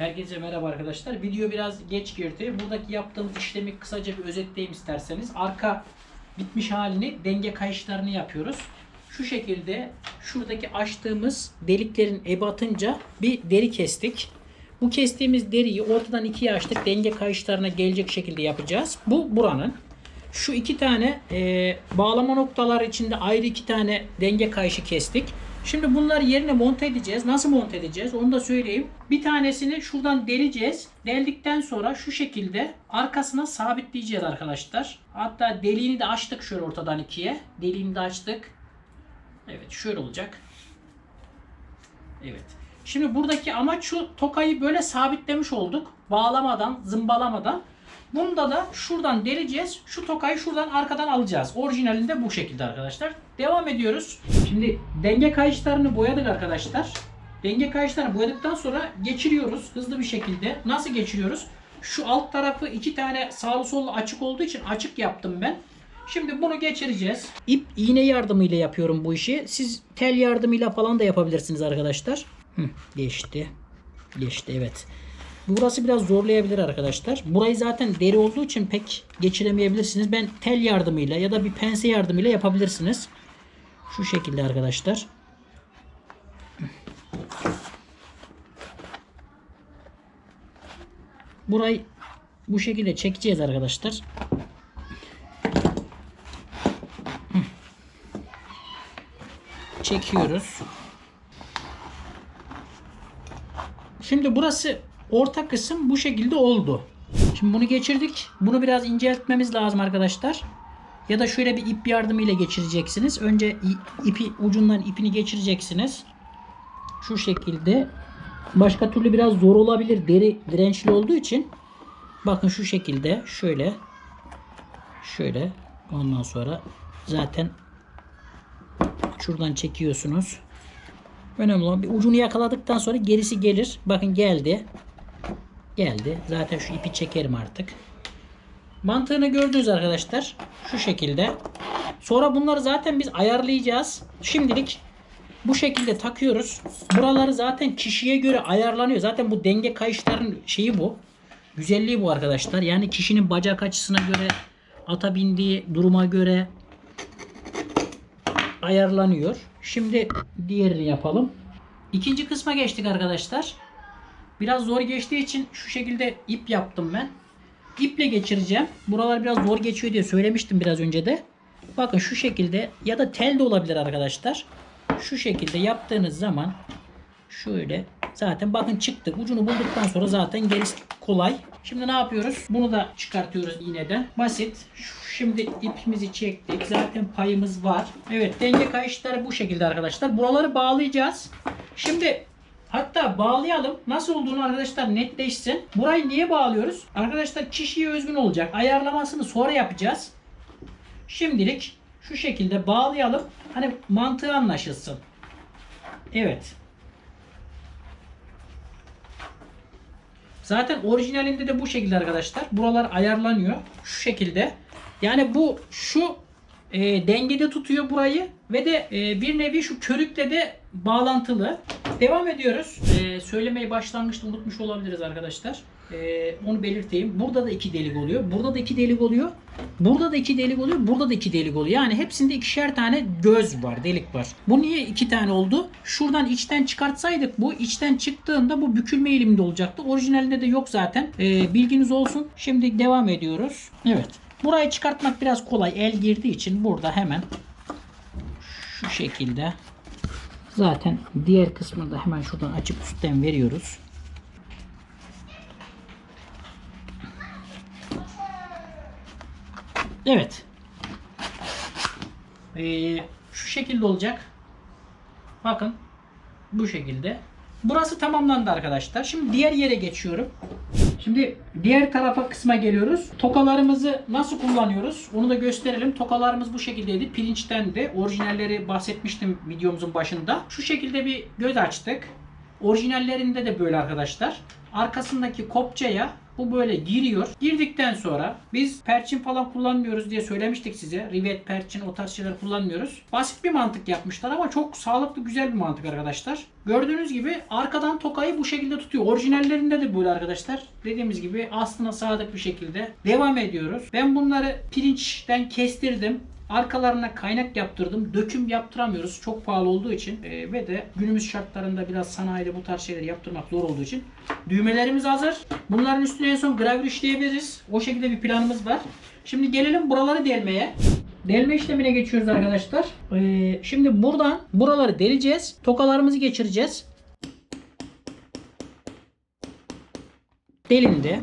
Herkese merhaba arkadaşlar. Video biraz geç girdi. Buradaki yaptığımız işlemi kısaca bir özetleyeyim isterseniz. Arka bitmiş halini denge kayışlarını yapıyoruz. Şu şekilde şuradaki açtığımız deliklerin ebatınca bir deri kestik. Bu kestiğimiz deriyi ortadan ikiye açtık. Denge kayışlarına gelecek şekilde yapacağız. Bu buranın. Şu iki tane e, bağlama noktalar içinde ayrı iki tane denge kayışı kestik. Şimdi bunları yerine monte edeceğiz. Nasıl monte edeceğiz onu da söyleyeyim. Bir tanesini şuradan deleceğiz. Deldikten sonra şu şekilde arkasına sabitleyeceğiz arkadaşlar. Hatta deliğini de açtık şöyle ortadan ikiye. Deliğini de açtık. Evet şöyle olacak. Evet. Şimdi buradaki amaç şu tokayı böyle sabitlemiş olduk. Bağlamadan, zımbalamadan. Bunda da şuradan deleceğiz. Şu tokayı şuradan arkadan alacağız. Orijinalinde bu şekilde arkadaşlar. Devam ediyoruz. Şimdi denge kayışlarını boyadık arkadaşlar. Denge kayışlarını boyadıktan sonra geçiriyoruz hızlı bir şekilde. Nasıl geçiriyoruz? Şu alt tarafı iki tane sağlı sollu açık olduğu için açık yaptım ben. Şimdi bunu geçireceğiz. İp iğne yardımıyla yapıyorum bu işi. Siz tel yardımıyla falan da yapabilirsiniz arkadaşlar. Hı, geçti. Geçti evet. Burası biraz zorlayabilir arkadaşlar. Burayı zaten deri olduğu için pek geçiremeyebilirsiniz. Ben tel yardımıyla ya da bir pense yardımıyla yapabilirsiniz. Şu şekilde arkadaşlar. Burayı bu şekilde çekeceğiz arkadaşlar. Çekiyoruz. Şimdi burası orta kısım bu şekilde oldu. Şimdi bunu geçirdik. Bunu biraz inceltmemiz lazım arkadaşlar. Ya da şöyle bir ip yardımıyla geçireceksiniz. Önce ipi ucundan ipini geçireceksiniz. Şu şekilde. Başka türlü biraz zor olabilir. Deri dirençli olduğu için. Bakın şu şekilde şöyle şöyle ondan sonra zaten şuradan çekiyorsunuz. Önemli olan bir ucunu yakaladıktan sonra gerisi gelir. Bakın geldi. Geldi. Zaten şu ipi çekerim artık. Mantığını gördünüz arkadaşlar. Şu şekilde. Sonra bunları zaten biz ayarlayacağız. Şimdilik bu şekilde takıyoruz. Buraları zaten kişiye göre ayarlanıyor. Zaten bu denge kayışların şeyi bu. Güzelliği bu arkadaşlar. Yani kişinin bacak açısına göre, ata bindiği duruma göre ayarlanıyor. Şimdi diğerini yapalım. İkinci kısma geçtik arkadaşlar. Biraz zor geçtiği için şu şekilde ip yaptım ben. İple geçireceğim. Buralar biraz zor geçiyor diye söylemiştim biraz önce de. Bakın şu şekilde ya da tel de olabilir arkadaşlar. Şu şekilde yaptığınız zaman şöyle zaten bakın çıktı. Ucunu bulduktan sonra zaten gerisi kolay. Şimdi ne yapıyoruz? Bunu da çıkartıyoruz iğneden. Basit. Şimdi ipimizi çektik. Zaten payımız var. Evet denge kayışları bu şekilde arkadaşlar. Buraları bağlayacağız. Şimdi hatta bağlayalım. Nasıl olduğunu arkadaşlar netleşsin. Burayı niye bağlıyoruz? Arkadaşlar kişiye özgün olacak. Ayarlamasını sonra yapacağız. Şimdilik şu şekilde bağlayalım. Hani mantığı anlaşılsın. Evet. Zaten orijinalinde de bu şekilde arkadaşlar. Buralar ayarlanıyor. Şu şekilde. Yani bu şu e, dengede tutuyor burayı ve de e, bir nevi şu körükle de bağlantılı. Devam ediyoruz. E, söylemeyi başlangıçta unutmuş olabiliriz arkadaşlar. E, onu belirteyim. Burada da iki delik oluyor. Burada da iki delik oluyor. Burada da iki delik oluyor. Burada da iki delik oluyor. Yani hepsinde ikişer tane göz var, delik var. Bu niye iki tane oldu? Şuradan içten çıkartsaydık bu içten çıktığında bu bükülme eğiliminde olacaktı. Orijinalinde de yok zaten. E, bilginiz olsun. Şimdi devam ediyoruz. Evet. Burayı çıkartmak biraz kolay. El girdiği için burada hemen şu şekilde zaten diğer kısmını da hemen şuradan açıp üstten veriyoruz. Evet. Ee, şu şekilde olacak. Bakın. Bu şekilde. Burası tamamlandı arkadaşlar. Şimdi diğer yere geçiyorum. Şimdi diğer tarafa kısma geliyoruz. Tokalarımızı nasıl kullanıyoruz? Onu da gösterelim. Tokalarımız bu şekildeydi. Pirinçten de orijinalleri bahsetmiştim videomuzun başında. Şu şekilde bir göz açtık. Orijinallerinde de böyle arkadaşlar. Arkasındaki kopçaya Bu böyle giriyor. Girdikten sonra biz perçin falan kullanmıyoruz diye söylemiştik size. Rivet, perçin o tarz şeyler kullanmıyoruz. Basit bir mantık yapmışlar ama çok sağlıklı güzel bir mantık arkadaşlar. Gördüğünüz gibi arkadan tokayı bu şekilde tutuyor. Orijinallerinde de böyle arkadaşlar. Dediğimiz gibi aslına sadık bir şekilde devam ediyoruz. Ben bunları pirinçten kestirdim. Arkalarına kaynak yaptırdım. Döküm yaptıramıyoruz. Çok pahalı olduğu için Ee, ve de günümüz şartlarında biraz sanayide bu tarz şeyleri yaptırmak zor olduğu için düğmelerimiz hazır. Bunların üstüne en son gravür işleyebiliriz. O şekilde bir planımız var. Şimdi gelelim buraları delmeye. Delme işlemine geçiyoruz arkadaşlar. Ee, şimdi buradan buraları deleceğiz. Tokalarımızı geçireceğiz. Delindi.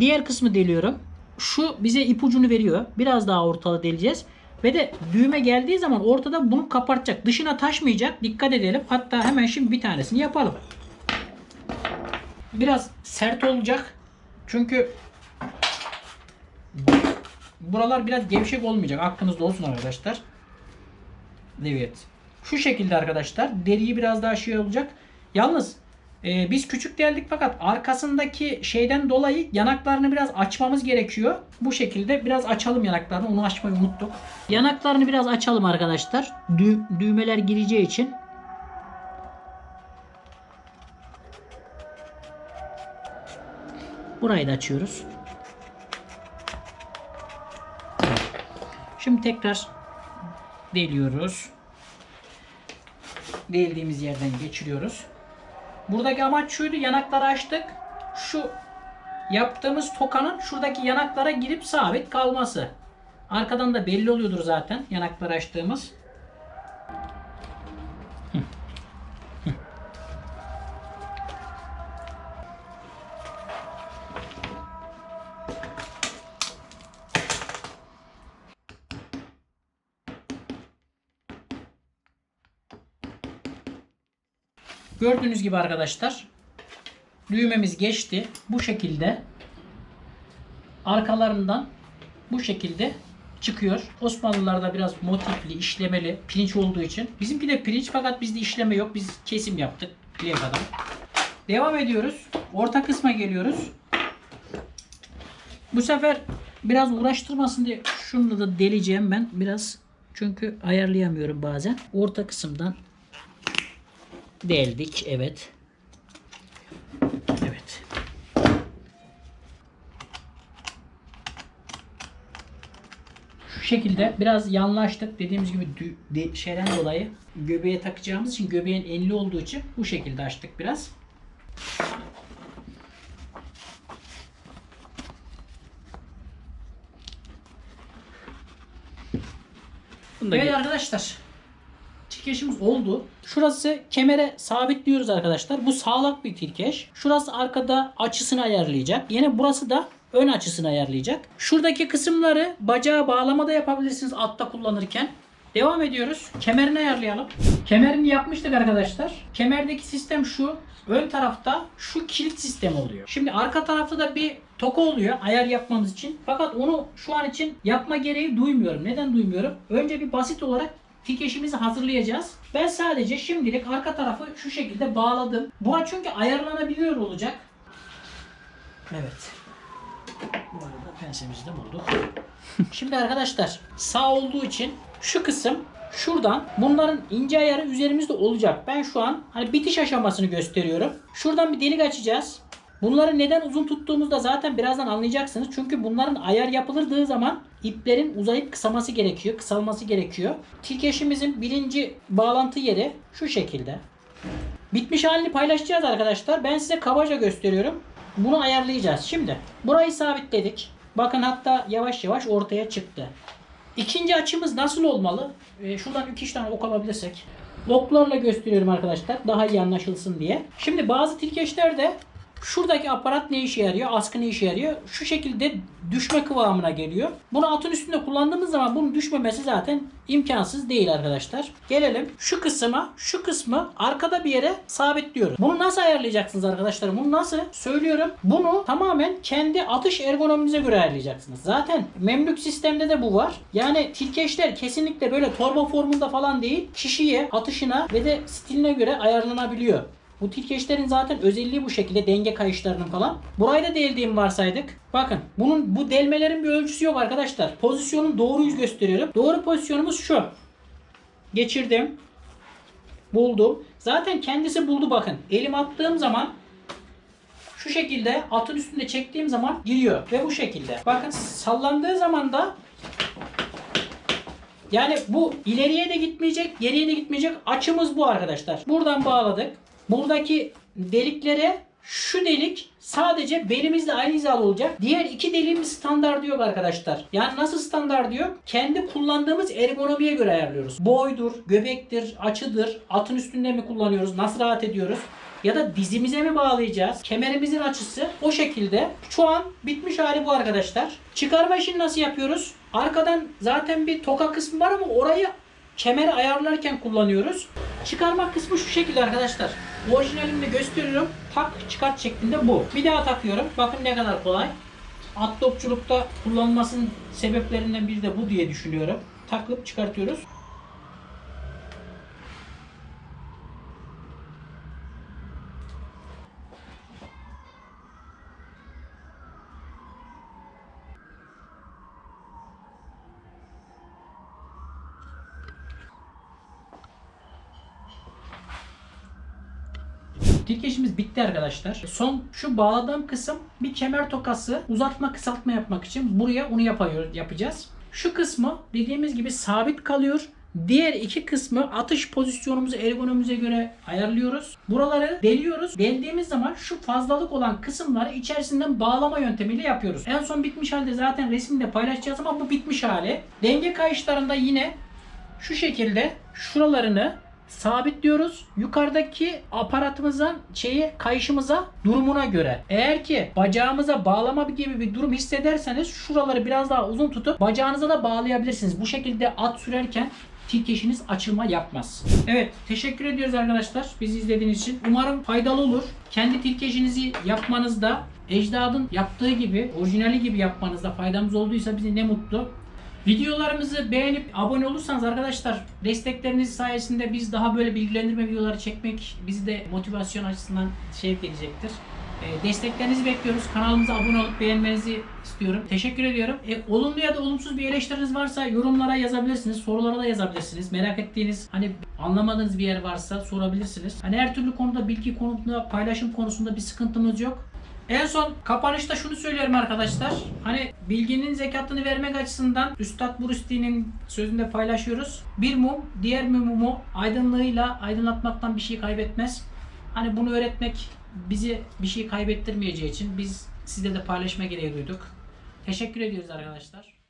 Diğer kısmı deliyorum. Şu bize ipucunu veriyor. Biraz daha ortalı deleceğiz. Ve de düğme geldiği zaman ortada bunu kapatacak. Dışına taşmayacak. Dikkat edelim. Hatta hemen şimdi bir tanesini yapalım. Biraz sert olacak. Çünkü buralar biraz gevşek olmayacak. Aklınızda olsun arkadaşlar. Evet. Şu şekilde arkadaşlar. Deriyi biraz daha şey olacak. Yalnız e, biz küçük deldik fakat arkasındaki şeyden dolayı yanaklarını biraz açmamız gerekiyor. Bu şekilde biraz açalım yanaklarını. Onu açmayı unuttuk. Yanaklarını biraz açalım arkadaşlar. Dü- düğmeler gireceği için. Burayı da açıyoruz. Şimdi tekrar deliyoruz. Deldiğimiz yerden geçiriyoruz. Buradaki amaç şuydu. Yanakları açtık. Şu yaptığımız tokanın şuradaki yanaklara girip sabit kalması. Arkadan da belli oluyordur zaten yanakları açtığımız. Gördüğünüz gibi arkadaşlar düğmemiz geçti. Bu şekilde arkalarından bu şekilde çıkıyor. Osmanlılarda biraz motifli, işlemeli pirinç olduğu için. Bizimki de pirinç fakat bizde işleme yok. Biz kesim yaptık pileye kadar. Devam ediyoruz. Orta kısma geliyoruz. Bu sefer biraz uğraştırmasın diye şunu da deleceğim ben biraz. Çünkü ayarlayamıyorum bazen. Orta kısımdan deldik. Evet. Evet. Şu şekilde biraz yanlaştık. Dediğimiz gibi de- şeyden dolayı göbeğe takacağımız için göbeğin enli olduğu için bu şekilde açtık biraz. Bunu da Evet arkadaşlar. Tilkeşimiz oldu. Şurası kemere sabitliyoruz arkadaşlar. Bu sağlak bir tilkeş. Şurası arkada açısını ayarlayacak. Yine burası da ön açısını ayarlayacak. Şuradaki kısımları bacağa bağlama da yapabilirsiniz altta kullanırken. Devam ediyoruz. Kemerini ayarlayalım. Kemerini yapmıştık arkadaşlar. Kemerdeki sistem şu. Ön tarafta şu kilit sistemi oluyor. Şimdi arka tarafta da bir toka oluyor ayar yapmamız için. Fakat onu şu an için yapma gereği duymuyorum. Neden duymuyorum? Önce bir basit olarak tikeşimizi hazırlayacağız. Ben sadece şimdilik arka tarafı şu şekilde bağladım. Buna çünkü ayarlanabiliyor olacak. Evet. Bu arada pensemizi de bulduk. Şimdi arkadaşlar sağ olduğu için şu kısım şuradan bunların ince ayarı üzerimizde olacak. Ben şu an hani bitiş aşamasını gösteriyorum. Şuradan bir delik açacağız. Bunları neden uzun tuttuğumuzda zaten birazdan anlayacaksınız. Çünkü bunların ayar yapıldığı zaman iplerin uzayıp kısaması gerekiyor, kısalması gerekiyor. Tilkeşimizin birinci bağlantı yeri şu şekilde. Bitmiş halini paylaşacağız arkadaşlar. Ben size kabaca gösteriyorum. Bunu ayarlayacağız. Şimdi burayı sabitledik. Bakın hatta yavaş yavaş ortaya çıktı. İkinci açımız nasıl olmalı? Ee, şuradan 2-3 tane ok alabilirsek. Oklarla gösteriyorum arkadaşlar. Daha iyi anlaşılsın diye. Şimdi bazı tilkeçlerde şuradaki aparat ne işe yarıyor? Askı ne işe yarıyor? Şu şekilde düşme kıvamına geliyor. Bunu atın üstünde kullandığımız zaman bunun düşmemesi zaten imkansız değil arkadaşlar. Gelelim şu kısma, şu kısmı arkada bir yere sabitliyoruz. Bunu nasıl ayarlayacaksınız arkadaşlar? Bunu nasıl? Söylüyorum. Bunu tamamen kendi atış ergonominize göre ayarlayacaksınız. Zaten Memlük sistemde de bu var. Yani tilkeşler kesinlikle böyle torba formunda falan değil. Kişiye, atışına ve de stiline göre ayarlanabiliyor. Bu tilkeçlerin zaten özelliği bu şekilde denge kayışlarının falan. Burayı da deldiğimi varsaydık. Bakın bunun bu delmelerin bir ölçüsü yok arkadaşlar. Pozisyonun doğru yüz gösteriyorum. Doğru pozisyonumuz şu. Geçirdim. Buldum. Zaten kendisi buldu bakın. Elim attığım zaman şu şekilde atın üstünde çektiğim zaman giriyor. Ve bu şekilde. Bakın sallandığı zaman da yani bu ileriye de gitmeyecek, geriye de gitmeyecek. Açımız bu arkadaşlar. Buradan bağladık. Buradaki deliklere şu delik sadece belimizle aynı hizalı olacak. Diğer iki deliğimiz standart yok arkadaşlar. Yani nasıl standart yok? Kendi kullandığımız ergonomiye göre ayarlıyoruz. Boydur, göbektir, açıdır, atın üstünde mi kullanıyoruz, nasıl rahat ediyoruz? Ya da dizimize mi bağlayacağız? Kemerimizin açısı o şekilde. Şu an bitmiş hali bu arkadaşlar. Çıkarma işini nasıl yapıyoruz? Arkadan zaten bir toka kısmı var ama orayı kemeri ayarlarken kullanıyoruz. Çıkarma kısmı şu şekilde arkadaşlar. Orijinalini gösteriyorum. Tak çıkart şeklinde bu. Bir daha takıyorum. Bakın ne kadar kolay. At topçulukta kullanılmasının sebeplerinden biri de bu diye düşünüyorum. Takıp çıkartıyoruz. Tilkeşimiz bitti arkadaşlar. Son şu bağladığım kısım bir kemer tokası uzatma kısaltma yapmak için buraya onu yapıyor, yapacağız. Şu kısmı dediğimiz gibi sabit kalıyor. Diğer iki kısmı atış pozisyonumuzu ergonomimize göre ayarlıyoruz. Buraları deliyoruz. Deldiğimiz zaman şu fazlalık olan kısımları içerisinden bağlama yöntemiyle yapıyoruz. En son bitmiş halde zaten resimde paylaşacağız ama bu bitmiş hali. Denge kayışlarında yine şu şekilde şuralarını sabitliyoruz. Yukarıdaki aparatımızın şeyi kayışımıza durumuna göre. Eğer ki bacağımıza bağlama gibi bir durum hissederseniz şuraları biraz daha uzun tutup bacağınıza da bağlayabilirsiniz. Bu şekilde at sürerken tilkeşiniz açılma yapmaz. Evet teşekkür ediyoruz arkadaşlar bizi izlediğiniz için. Umarım faydalı olur. Kendi tilkeşinizi yapmanızda ecdadın yaptığı gibi orijinali gibi yapmanızda faydamız olduysa bize ne mutlu. Videolarımızı beğenip abone olursanız arkadaşlar destekleriniz sayesinde biz daha böyle bilgilendirme videoları çekmek bizi de motivasyon açısından şevk edecektir. E, desteklerinizi bekliyoruz. Kanalımıza abone olup beğenmenizi istiyorum. Teşekkür ediyorum. E, olumlu ya da olumsuz bir eleştiriniz varsa yorumlara yazabilirsiniz. Sorulara da yazabilirsiniz. Merak ettiğiniz hani anlamadığınız bir yer varsa sorabilirsiniz. Hani her türlü konuda bilgi konusunda paylaşım konusunda bir sıkıntımız yok. En son kapanışta şunu söylüyorum arkadaşlar. Hani bilginin zekatını vermek açısından Üstad Burusti'nin sözünde paylaşıyoruz. Bir mum diğer bir mumu aydınlığıyla aydınlatmaktan bir şey kaybetmez. Hani bunu öğretmek bizi bir şey kaybettirmeyeceği için biz sizle de paylaşma gereği duyduk. Teşekkür ediyoruz arkadaşlar.